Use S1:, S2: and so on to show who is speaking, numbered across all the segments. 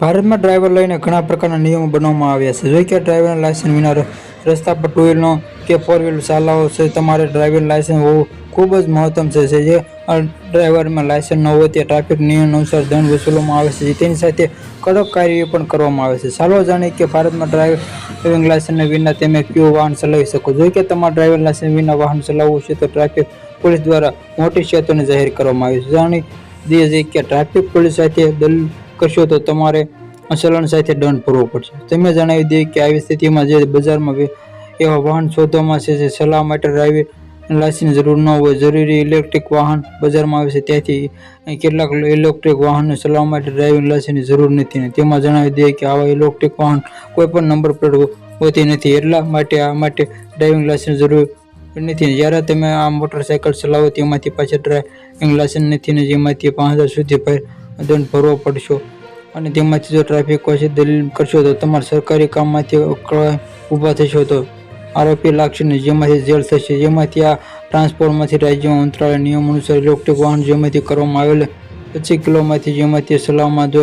S1: ભારતમાં ડ્રાઈવર લઈને ઘણા પ્રકારના નિયમો બનાવવામાં આવ્યા છે. જોઈ કે ડ્રાઈવરના લાયસન્સ વિના રસ્તા પર ટુ વ્હીલનો કે ફોર વ્હીલ ચાલાવો છે, તમારે ડ્રાઇવિંગ લાયસન્સ હોવું ખૂબ જ મહત્તમ છે, જે ડ્રાઈવરમાં લાયસન્સ ન હોય તે ટ્રાફિક નિયમ અનુસાર દંડ વસૂલવામાં આવે છે તેની સાથે કડક કાર્ય પણ કરવામાં આવે છે. ચાલો જાણીએ કે ભારતમાં ડ્રાઇવિંગ લાયસન્સ વિના તમે કયું વાહન ચલાવી શકો જો કે તમારે ડ્રાઇવિંગ લાયસન્સ વિના વાહન ચલાવવું છે, તો ટ્રાફિક પોલીસ દ્વારા મોટી ચેતવણી જાહેર કરવામાં આવી છે. જાણી દઈએ કે ટ્રાફિક પોલીસ સાથે દલીલ કરશો તો તમારે ચલણ સાથે દંડ ભરવો પડશે. તમે જણાવી દઈએ કે આવી સ્થિતિમાં જે બજારમાં એવા વાહન શોધવામાં છે જે ચલાવવા માટે ડ્રાઇવિંગ લાયસન્સ જરૂર ન હોય, જરૂરી ઇલેક્ટ્રિક વાહન બજારમાં આવે છે, ત્યાંથી કેટલાક ઇલેક્ટ્રિક વાહનો ચલાવવા માટે ડ્રાઇવિંગ લાયસન્સની જરૂર નથી અને તેમાં જણાવી દઈએ કે આવા ઇલેક્ટ્રિક વાહન કોઈ પણ નંબર પ્લેટ હોતી નથી. એટલા માટે આ માટે ડ્રાઇવિંગ લાયસન્સ જરૂર નથી. જ્યારે તમે આ મોટરસાયકલ ચલાવો તેમાંથી પાછળ ડ્રાઇવિંગ લાયસન્સ નથી ને જેમાંથી પાંચ હજાર સુધી દંડ ભરવો પડશો. અને તેમાંથી જો ટ્રાફિક પાસે દલીલ કરશો તો તમારા સરકારી કામમાંથી ઊભા થશો તો આરોપી લાગશે ને જેમાંથી જેલ થશે. જેમાંથી આ ટ્રાન્સપોર્ટમાંથી રાજ્યમાં મંત્રાલય નિયમ અનુસાર ઇલેક્ટ્રિક વાહન જેમાંથી કરવામાં આવેલ પચીસ કિલોમાંથી જેમાંથી સલામત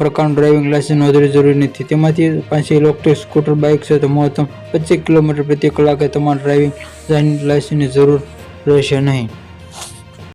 S1: પ્રકારનું ડ્રાઇવિંગ લાયસન્સ નોંધવી જરૂરી નથી. તેમાંથી પાસે ઇલેક્ટ્રિક સ્કૂટર, બાઇક છે તો મહત્તમ પચીસ કિલોમીટર પ્રતિ કલાકે તમારું ડ્રાઇવિંગ લાયસન્સની જરૂર રહેશે નહીં.